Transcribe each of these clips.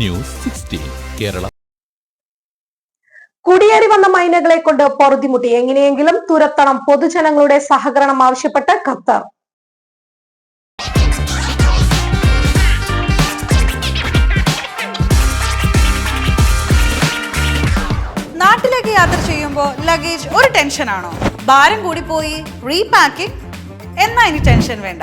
News sixteen Kerala. കുടിയേറി വന്ന മൈനകളെ കൊണ്ട് പൊറുതിമുട്ടി. എങ്ങനെയെങ്കിലും തുരത്തണം. പൊതുജനങ്ങളുടെ സഹകരണം ആവശ്യപ്പെട്ട് ഖത്തർ. നാട്ടിലേക്ക് യാത്ര ചെയ്യുമ്പോൾ ലഗേജ് ഒരു ടെൻഷനാണോ ഭാരം കൂടി പോയി റീപാക്കിംഗ് എന്നാ ഇനി ടെൻഷൻ വേണ്ട.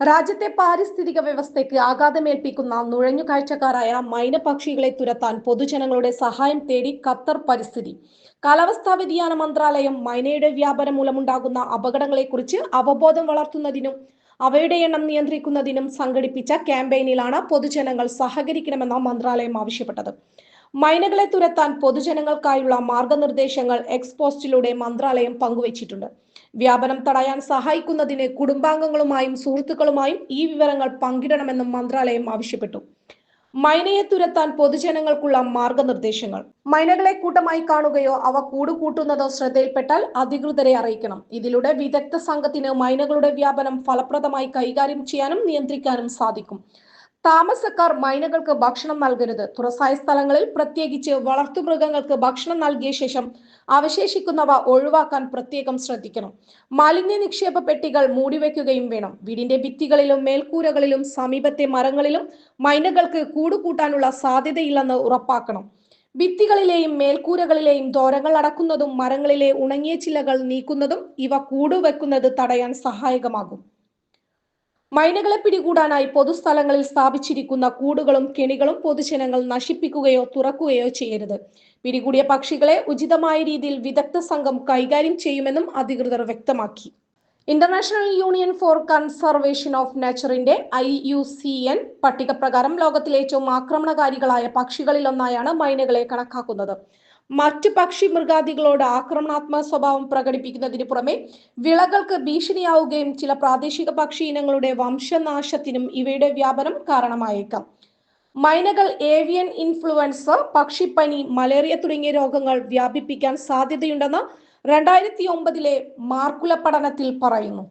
രാജ്യത്തെ പാരിസ്ഥിതിക വ്യവസ്ഥയ്ക്ക് ആഘാതമേൽപ്പിക്കുന്ന നുഴഞ്ഞുകാഴ്ചക്കാരായ മൈനപക്ഷികളെ തുരത്താൻ പൊതുജനങ്ങളുടെ സഹായം തേടി ഖത്തർ പരിസ്ഥിതി. കാലാവസ്ഥാ വ്യതിയാന മന്ത്രാലയം മൈനയുടെ വ്യാപനം മൂലമുണ്ടാകുന്ന അപകടങ്ങളെക്കുറിച്ച് അവബോധം വളർത്തുന്നതിനും അവയുടെ എണ്ണം നിയന്ത്രിക്കുന്നതിനും സംഘടിപ്പിച്ച ക്യാമ്പയിനിലാണ് പൊതുജനങ്ങൾ സഹകരിക്കണമെന്ന് മന്ത്രാലയം ആവശ്യപ്പെട്ടത്. മൈനകളെ തുരത്താൻ പൊതുജനങ്ങൾക്കായുള്ള മാർഗനിർദ്ദേശങ്ങൾ എക്സ്പോസ്റ്റിലൂടെ മന്ത്രാലയം പങ്കുവച്ചിട്ടുണ്ട്. വ്യാപനം തടയാൻ സഹായിക്കുന്നതിന് കുടുംബാംഗങ്ങളുമായും സുഹൃത്തുക്കളുമായും ഈ വിവരങ്ങൾ പങ്കിടണമെന്നും മന്ത്രാലയം ആവശ്യപ്പെട്ടു. മൈനയെ തുരത്താൻ പൊതുജനങ്ങൾക്കുള്ള മാർഗനിർദ്ദേശങ്ങൾ. മൈനകളെ കൂട്ടമായി കാണുകയോ അവ കൂടുകൂട്ടുന്നതോ ശ്രദ്ധയിൽപ്പെട്ടാൽ അധികൃതരെ അറിയിക്കണം. ഇതിലൂടെ വിദഗ്ധ സംഘത്തിന് മൈനകളുടെ വ്യാപനം ഫലപ്രദമായി കൈകാര്യം ചെയ്യാനും നിയന്ത്രിക്കാനും സാധിക്കും. താമസക്കാർ മൈനകൾക്ക് ഭക്ഷണം നൽകരുത്. തുറസായ സ്ഥലങ്ങളിൽ പ്രത്യേകിച്ച് വളർത്തുമൃഗങ്ങൾക്ക് ഭക്ഷണം നൽകിയ ശേഷം അവശേഷിക്കുന്നവ ഒഴിവാക്കാൻ പ്രത്യേകം ശ്രദ്ധിക്കണം. മാലിന്യ നിക്ഷേപ പെട്ടികൾ മൂടിവെക്കുകയും വേണം. വീടിന്റെ ഭിത്തികളിലും മേൽക്കൂരകളിലും സമീപത്തെ മരങ്ങളിലും മൈനകൾക്ക് കൂടുകൂട്ടാനുള്ള സാധ്യതയില്ലെന്ന് ഉറപ്പാക്കണം. ഭിത്തികളിലെയും മേൽക്കൂരകളിലെയും ദോരങ്ങൾ അടക്കുന്നതും മരങ്ങളിലെ ഉണങ്ങിയ ചിലകൾ നീക്കുന്നതും ഇവ കൂടുവെക്കുന്നത് തടയാൻ സഹായകമാകും. മൈനകളെ പിടികൂടാനായി പൊതുസ്ഥലങ്ങളിൽ സ്ഥാപിച്ചിരിക്കുന്ന കൂടുകളും കെണികളും പൊതുജനങ്ങൾ നശിപ്പിക്കുകയോ തുറക്കുകയോ ചെയ്യരുത്. പിടികൂടിയ പക്ഷികളെ ഉചിതമായ രീതിയിൽ വിദഗ്ധ സംഘം കൈകാര്യം ചെയ്യുമെന്നും അധികൃതർ വ്യക്തമാക്കി. International union for conservation of നേച്ചറിന്റെ I U C N പട്ടിക പ്രകാരം ലോകത്തിലെ ഏറ്റവും ആക്രമണകാരികളായ പക്ഷികളിലൊന്നായാണ് മൈനകളെ കണക്കാക്കുന്നത്. മറ്റ് പക്ഷി മൃഗാദികളോട് ആക്രമണാത്മക സ്വഭാവം പ്രകടിപ്പിക്കുന്നതിന് പുറമെ വിളകൾക്ക് ഭീഷണിയാവുകയും ചില പ്രാദേശിക പക്ഷി ഇനങ്ങളുടെ വംശനാശത്തിനും ഇവയുടെ വ്യാപനം കാരണമായേക്കാം. മൈനകൾ ഏവിയൻ ഇൻഫ്ലുവൻസ് പക്ഷിപ്പനി മലേറിയ തുടങ്ങിയ രോഗങ്ങൾ വ്യാപിപ്പിക്കാൻ സാധ്യതയുണ്ടെന്ന് രണ്ടായിരത്തി ഒമ്പതിലെ മാർക്കുല പഠനത്തിൽ പറയുന്നു.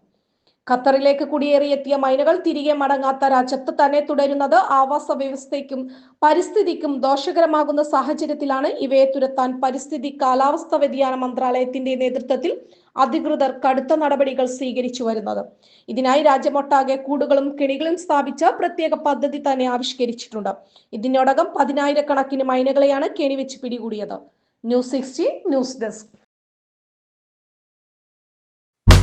ഖത്തറിലേക്ക് കുടിയേറിയെത്തിയ മൈനകൾ തിരികെ മടങ്ങാത്ത രാജ്യത്ത് തന്നെ തുടരുന്നത് ആവാസ വ്യവസ്ഥയ്ക്കും പരിസ്ഥിതിക്കും ദോഷകരമാകുന്ന സാഹചര്യത്തിലാണ് ഇവയെ തുരത്താൻ പരിസ്ഥിതി കാലാവസ്ഥ വ്യതിയാന മന്ത്രാലയത്തിന്റെ നേതൃത്വത്തിൽ അധികൃതർ കടുത്ത നടപടികൾ സ്വീകരിച്ചു വരുന്നത്. ഇതിനായി രാജ്യമൊട്ടാകെ കൂടുകളും കെണികളും സ്ഥാപിച്ച പ്രത്യേക പദ്ധതി തന്നെ ആവിഷ്കരിച്ചിട്ടുണ്ട്. ഇതിനോടകം പതിനായിരക്കണക്കിന് മൈനകളെയാണ് കെണിവെച്ച് പിടികൂടിയത്. News sixty news desk.